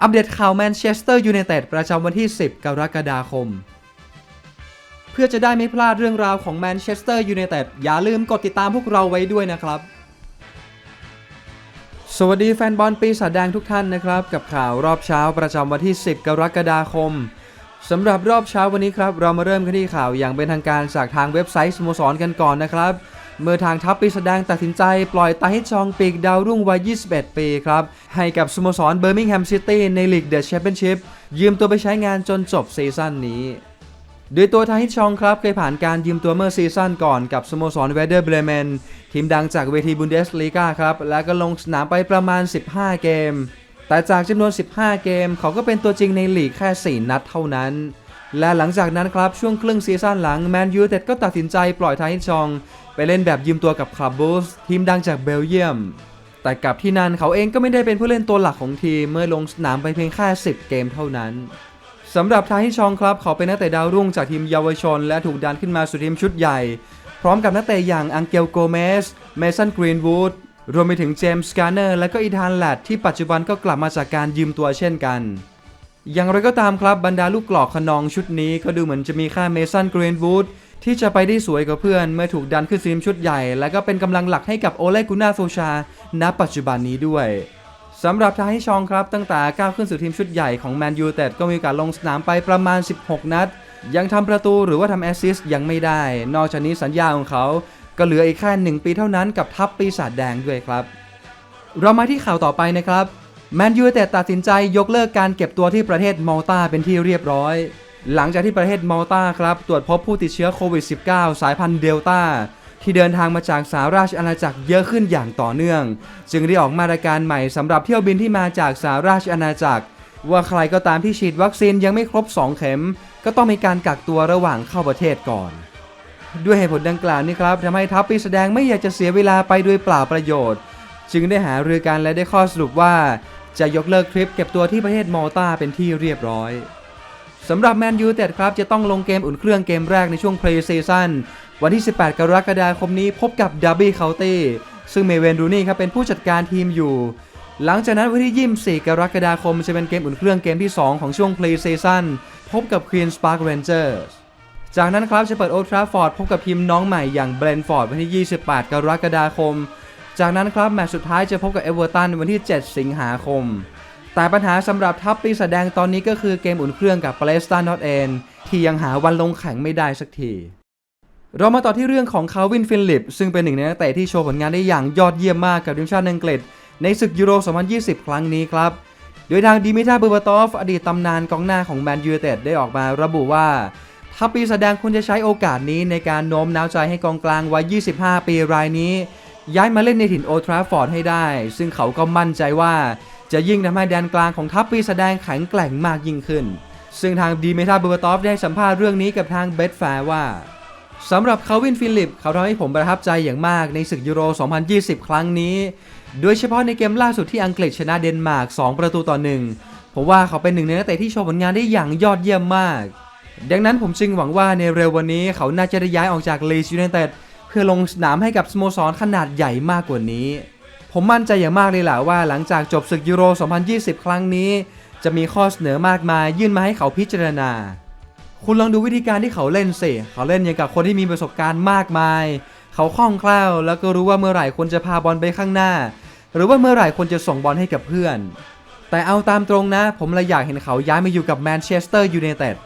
อัปเดตข่าวแมนเชสเตอร์ยูไนเต็ดประจำวันที่ 10 กรกฎาคม เพื่อจะได้ไม่พลาดเรื่องราวของแมนเชสเตอร์ยูไนเต็ดอย่าลืมกดติดตามพวกเราไว้ด้วยนะครับ สวัสดีแฟนบอลปีศาจแดงทุกท่านนะครับ กับข่าวรอบเช้าประจำวันที่ 10 กรกฎาคมสำหรับรอบเช้าวันนี้ครับ เรามาเริ่มกันที่ข่าวอย่างเป็นทางการจากทางเว็บไซต์สโมสรกันก่อนนะครับ เมื่อทางทัพปีศาจแดงตัดสินใจปล่อยตาฮิชองปีกดาวรุ่งวัย 21 ปีครับ ให้กับสโมสรเบอร์มิงแฮมซิตี้ในลีกเดอะแชมเปี้ยนชิพยืมตัวไปใช้งานจนจบซีซั่นนี้โดยตัวทาฮิชองครับ เคยผ่านการยืมตัวเมื่อซีซั่นก่อนกับสโมสรเวเดอร์เบรเมนทีมดังจากเวทีบุนเดสลีกาครับ แล้วก็ลงสนามไปประมาณ 15 เกม แต่จากจำนวน 15 เกม เขาก็เป็นตัวจริงในลีกแค่ 4 นัดเท่านั้น และหลังจากนั้นครับช่วงครึ่งซีซั่นหลังแมนยูเต็ดก็ตัดสินใจปล่อยทาฮิชอง ไปเล่นแบบยืมตัวกับคลับบูสทีมดังจากเบลเยียม แต่กับที่นั่นเขาเองก็ไม่ได้เป็นผู้เล่นตัวหลักของทีมเมื่อลงสนามไปเพียงแค่ 10 เกมเท่านั้นสำหรับทาฮิชองครับเขาเป็นนักเตะดาวรุ่งจากทีมเยาวชน และถูกดันขึ้นมาสู่ทีมชุดใหญ่ พร้อมกับนักเตะอย่างอังเกลโกเมสเมสันกรีนวูดรวมไปถึงเจมส์การ์เนอร์และก็อีธานแลดที่ปัจจุบันก็กลับมาจากการยืมตัวเช่นกัน อย่างไรก็ตามครับบรรดาลูกกรอกขนองชุดนี้ก็ดูเหมือนจะมีค่าเมสันกรีนวูดที่จะไปได้สวยกว่าเพื่อน เมื่อถูกดันขึ้นทีมชุดใหญ่ และก็เป็นกำลังหลักให้กับโอเลกุนาโซชา ณ ปัจจุบันนี้ด้วยสำหรับทาฮิชองครับ ตั้งแต่ก้าวขึ้นสู่ทีมชุดใหญ่ของแมนยูแต่ก็มีโอกาสลงสนามไปประมาณ 16 นัด ยังทำประตูหรือว่าทำแอสซิสต์ยังไม่ได้ นอกจากนี้สัญญาของเขา ก็เหลืออีกแค่ 1 ปีเท่านั้นกับทัพปีศาจแดงด้วยครับ เรามาที่ข่าวต่อไปนะครับ แมนยูแต่ตัดสินใจยกเลิกการเก็บตัวที่ประเทศมัลตาเป็นที่เรียบร้อย หลังจากที่ประเทศมัลตาครับตรวจพบผู้ติดเชื้อโควิด -19 สายพันธุ์เดลต้าที่เดินทางมาจากสหราชอาณาจักรเยอะขึ้นอย่างต่อเนื่อง จึงได้ออกมาตรการใหม่สำหรับเที่ยวบินที่มาจากสหราชอาณาจักร ว่าใครก็ตามที่ฉีดวัคซีนยังไม่ครบ 2 เข็ม ก็ต้องมีการกักตัวระหว่างเข้าประเทศก่อน ด้วยเหตุผลดังกล่าวนี้ครับทำให้ทัพปีแสดงไม่อยากจะเสียเวลาไปโดยเปล่าประโยชน์ จึงได้หารือกันและได้ข้อสรุปว่า จะยกเลิกทริปเก็บตัวที่ประเทศมอลตาเป็นที่เรียบร้อยสำหรับแมนยูเต็ดครับ จะต้องลงเกมอุ่นเครื่องเกมแรกในช่วงเพลย์ซีซั่นวันที่ 18 กรกฎาคมนี้พบกับดับบี้เคาน์ตี้ซึ่งเมเวนรูนี่ครับเป็นผู้จัดการทีมอยู่ หลังจากนั้นวันที่ 24 กรกฎาคมจะเป็นเกมอุ่นเครื่องเกมที่ 2 ของช่วงเพลย์ซีซั่นพบกับ Queen's Park Rangers จากนั้นครับจะเปิดโอทราฟอร์ดพบกับทีมน้องใหม่อย่างเบรนฟอร์ดวันที่ 28 กรกฎาคม จากนั้นครับแมตช์สุดท้ายจะพบกับเอเวอร์ตันวันที่ 7 สิงหาคม แต่ปัญหาสำหรับทัพปีศาจแดงตอนนี้ก็คือเกมอุ่นเครื่องกับเปเลสตันนอตเอนที่ยังหาวันลงแข่งไม่ได้สักทีเรามาต่อที่เรื่องของคาวินฟิลิป ซึ่งเป็นหนึ่งในนักเตะที่โชว์ผลงานได้อย่างยอดเยี่ยมมากกับทีมชาติอังกฤษ ในศึกยูโร 2020 ครั้งนี้ครับ โดยทางดิมิทาเบอร์บาตอฟ อดีตตำนานกองหน้าของแมนยูเต็ดได้ออกมาระบุว่าทัพปีแสดงควรจะใช้โอกาสนี้ในการโน้มน้าวใจให้กองกลางวัย 25 ปีรายนี้ ย้ายมาเล่นในถิ่นโอทราฟอร์ดให้ได้ ซึ่งเขาก็มั่นใจว่าจะยิ่งทำให้แดนกลางของทัพปีแสดงแข็งแกร่งมากยิ่งขึ้น ซึ่งทางดีเมทาเบอร์ตอฟได้สัมภาษณ์เรื่องนี้กับทางเบสแฟร์ว่าสำหรับคาวินฟิลิป เขาทำให้ผมประทับใจอย่างมากในศึกยูโร 2020 ครั้งนี้ โดยเฉพาะในเกมล่าสุดที่อังกฤษชนะเดนมาร์ก 2 ประตูต่อหนึ่งผมว่าเขาเป็นหนึ่งในนักเตะที่โชว์ผลงานได้อย่างยอดเยี่ยมมาก ดังนั้นผมจึงหวังว่าในเร็ววันนี้เขาน่าจะได้ย้ายออกจากลีสยูไนเต็ด พื่อลงสนามให้กับสโมสรขนาดใหญ่มากกว่านี้ ผมมั่นใจอย่างมากเลยแหละว่าหลังจากจบศึกยูโร 2020 ครั้งนี้ จะมีข้อเสนอมากมายยื่นมาให้เขาพิจารณา คุณลองดูวิธีการที่เขาเล่นสิ เขาเล่นอย่างกับคนที่มีประสบการณ์มากมาย เขาคล่องแคล่วแล้วก็รู้ว่าเมื่อไหร่ควรจะพาบอลไปข้างหน้า หรือว่าเมื่อไหร่ควรจะส่งบอลให้กับเพื่อน แต่เอาตามตรงนะ ผมเลยอยากเห็นเขาย้ายมาอยู่กับแมนเชสเตอร์ยูไนเต็ด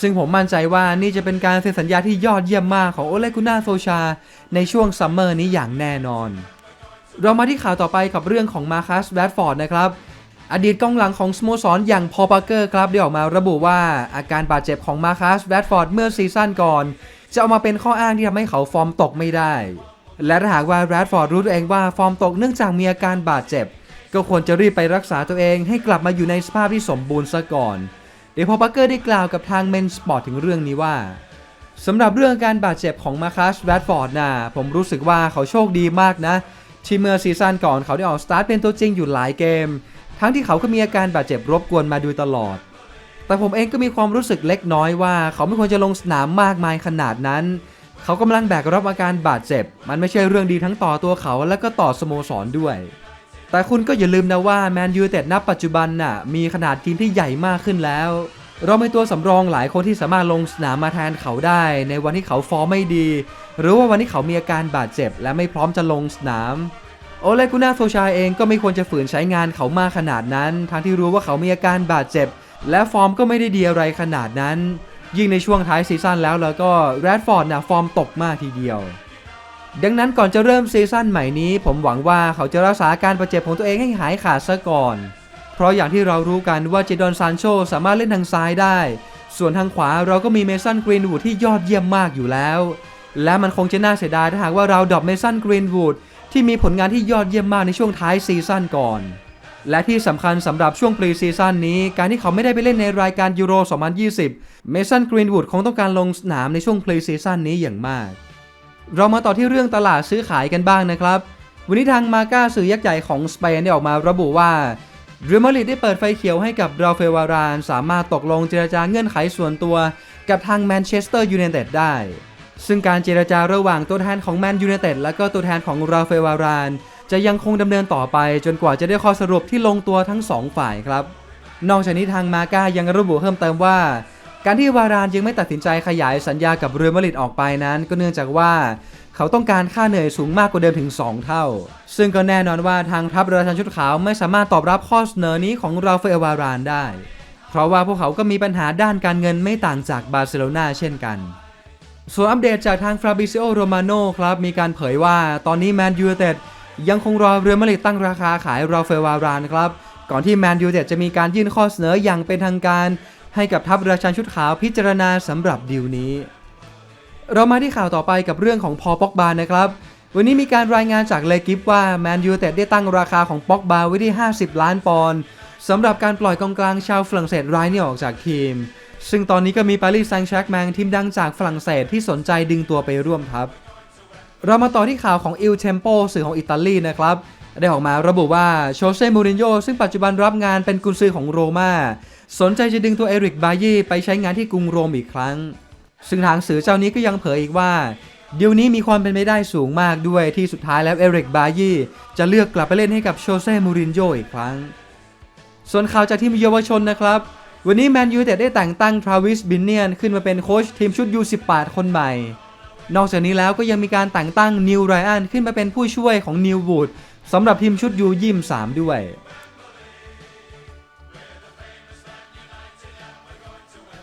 ซึ่งผมมั่นใจว่านี่จะเป็นการเซ็นสัญญาที่ยอดเยี่ยมมากของโอเลกุน่าโซชา ในช่วงซัมเมอร์นี้อย่างแน่นอน เรามาที่ข่าวต่อไปกับเรื่องของมาคัสแรดฟอร์ดนะครับอดีตกองหลังของสโมสรออย่างพอปาร์เกอร์ครับได้ออกมาระบุว่าอาการบาดเจ็บของมาคัสแรดฟอร์ดเมื่อซีซั่นก่อน จะเอามาเป็นข้ออ้างที่ทำให้เขาฟอร์มตกไม่ได้ และถ้าหากว่าแรดฟอร์ดรู้ตัวเองว่าฟอร์มตกเนื่องจากมีอาการบาดเจ็บ ก็ควรจะรีบไปรักษาตัวเองให้กลับมาอยู่ในสภาพที่สมบูรณ์ซะก่อน เดี๋ยวพอปาร์เกอร์ได้กล่าวกับทางเมนสปอร์ตถึงเรื่องนี้ว่าสำหรับเรื่องการบาดเจ็บของมาคัสแรดฟอร์ดนะผมรู้สึกว่าเขาโชคดีมากนะ ที่เมื่อซีซั่นก่อนเขาได้ออกสตาร์ทเป็นตัวจริงอยู่หลายเกม ทั้งที่เขาก็มีอาการบาดเจ็บรบกวนมาโดยตลอด แต่ผมเองก็มีความรู้สึกเล็กน้อยว่า เขาไม่ควรจะลงสนามมากมายขนาดนั้น เขากำลังแบกรับอาการบาดเจ็บ มันไม่ใช่เรื่องดีทั้งต่อตัวเขาและก็ต่อสโมสรด้วย แต่คุณก็อย่าลืมนะว่าแมนยูเต็ดณปัจจุบันน่ะมีขนาดทีมที่ใหญ่มากขึ้นแล้ว เรามีตัวสำรองหลายคนที่สามารถลงสนามมาแทนเขาได้ ในวันที่เขาฟอร์มไม่ดี หรือว่าวันที่เขามีอาการบาดเจ็บ และไม่พร้อมจะลงสนามโอเลกุน่าโซชาเองก็ไม่ควรจะฝืนใช้งานเขามากขนาดนั้น ทั้งที่รู้ว่าเขามีอาการบาดเจ็บ และฟอร์มก็ไม่ได้ดีอะไรขนาดนั้น ยิ่งในช่วงท้ายซีซั่นแล้วแล้วก็แรดฟอร์ดนะฟอร์มตกมากทีเดียว ดังนั้นก่อนจะเริ่มซีซั่นใหม่นี้ ผมหวังว่าเขาจะรักษาการบาดเจ็บของตัวเองให้หายขาดซะก่อน เพราะอย่างที่เรารู้กันว่าเจดอนซานโชสามารถเล่นทางซ้ายได้ ส่วนทางขวาเราก็มีเมสันกรีนวูดที่ยอดเยี่ยมมากอยู่แล้ว และมันคงจะน่าเสียดายถ้าหากว่าเราดรอปเมสันกรีนวูดที่มีผลงานที่ยอดเยี่ยมมากในช่วงท้ายซีซั่นก่อน และที่สำคัญสำหรับช่วงปรีซีซั่นนี้ การที่เขาไม่ได้ไปเล่นในรายการยูโร 2020 เมสันกรีนวูดคงต้องการลงสนามในช่วงปรีซีซั่นนี้อย่างมาก เรามาต่อที่เรื่องตลาดซื้อขายกันบ้างนะครับ วันนี้ทางมาก้าสื่อยักษ์ใหญ่ของสเปนได้ออกมาระบุว่าเรอัลมาดริดได้เปิดไฟเขียวให้กับราเฟวาราน สามารถตกลงเจรจาเงื่อนไขส่วนตัว กับทางแมนเชสเตอร์ยูไนเต็ดได้ ซึ่งการเจรจาระหว่างตัวแทนของแมนยูไนเต็ดและก็ตัวแทนของราเฟวาราน จะยังคงดำเนินต่อไป จนกว่าจะได้ข้อสรุปที่ลงตัวทั้งสองฝ่ายครับ นอกจากนี้ทางมาก้ายังระบุเพิ่มเติมว่า การที่วารานยังไม่ตัดสินใจขยายสัญญากับเรอัลมาดริดออกไปนั้น ก็เนื่องจากว่าเขาต้องการค่าเหนื่อยสูงมากกว่าเดิมถึง 2 เท่า ซึ่งก็แน่นอนว่าทางทัพเรือชันชุดขาวไม่สามารถตอบรับข้อเสนอนี้ของราฟาเอลวารานได้ เพราะว่าพวกเขาก็มีปัญหาด้านการเงินไม่ต่างจากบาร์เซโลนาเช่นกัน ส่วนอัปเดตจากทางฟราบิซิโอโรมาโนครับมีการเผยว่าตอนนี้แมนยูเต็ดยังคงรอเรือมาริดตั้งราคาขายราฟาเอลวารานครับก่อนที่แมนยูเต็ดจะมีการยื่นข้อเสนออย่างเป็นทางการ ให้กับทัพเรือชันชุดขาวพิจารณาสำหรับดีลนี้ เรามาที่ข่าวต่อไปกับเรื่องของพอป็อกบานะครับ วันนี้มีการรายงานจากเลกิฟว่าแมนยูเต็ดได้ตั้งราคาของป็อกบาไว้ที่ 50 ล้านปอนด์สำหรับการปล่อยกองกลางชาวฝรั่งเศสรายนี้ออกจากทีม ซึ่งตอนนี้ก็มีปารีสแซงต์แชร์กแมงทีมดังจากฝรั่งเศสที่สนใจดึงตัวไปร่วมทัพเรามาต่อที่ข่าวของอิลเทมโปสื่อของอิตาลีนะครับได้ออกมาระบุว่าโชเซ่มูรินโญ่ซึ่งปัจจุบันรับงานเป็นกุนซือของโรม่า สนใจจะดึงตัวเอริกบายีไปใช้งานที่กรุงโรมอีกครั้ง ซึ่งทางสื่อเจ้านี้ก็ยังเผยอีกว่า เดีลนี้มีความเป็นไปได้สูงมากด้วยที่สุดท้ายแล้วเอริกบายีจะเลือกกลับไปเล่นให้กับโชเซ่มูรินโญ่อีกครั้ง ส่วนข่าวจากทีมเยาวชนนะครับ วันนี้แมนยูไนเต็ดได้แต่งตั้งทราวิสบินเนียนขึ้นมาเป็นโค้ชทีมชุด U18 คนใหม่ นอกจากนี้แล้วก็ยังมีการแต่งตั้งนิวไรอันขึ้นมาเป็นผู้ช่วยของนิววูดสำหรับทีมชุด U23 ด้วย